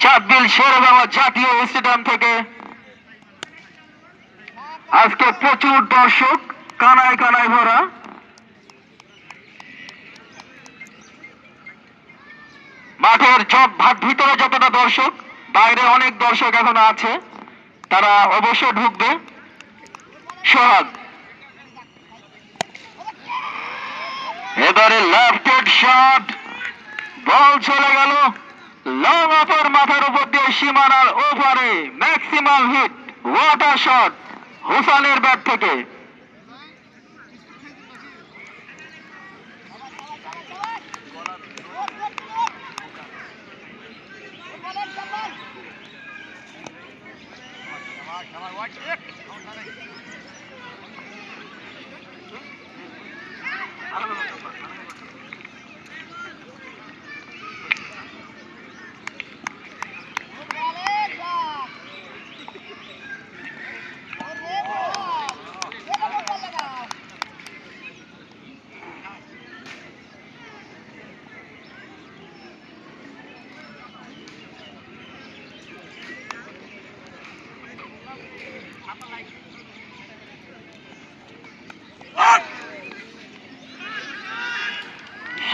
চাঁদবিল শেরবাংলা জাতীয় স্টেডিয়াম থেকে। আজকে প্রচুর দর্শক, কানায় কানায় ভরা। মাঠের সব ভাত ভিতরে যতটা দর্শক, বাইরে অনেক দর্শক এখনও আছে। তারা অবশ্যই ঢুকবে। সোহাগ। এবারে লেফটেড শট বল চলে গেল। লং মাথার উপর দিয়ে সীমানার ওপারে maximum hit what a shot হুসানের bat থেকে।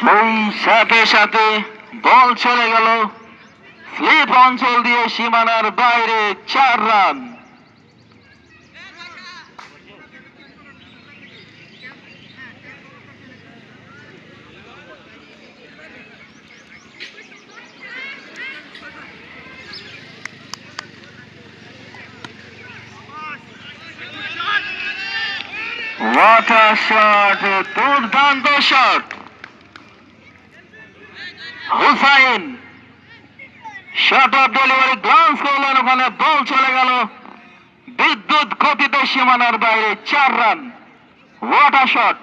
সেই সাথে সাথে বল চলে গেল। স্লিপ অঞ্চল দিয়ে সীমানার বাইরে চার রান। ওয়াটার শট দুর্দান্ত shot. Hossain shot off delivery glance করলেন ওখানে বল চলে গেল। বিদ্যুৎ গতিতে সীমানার বাইরে, চার রান ওয়াটার শট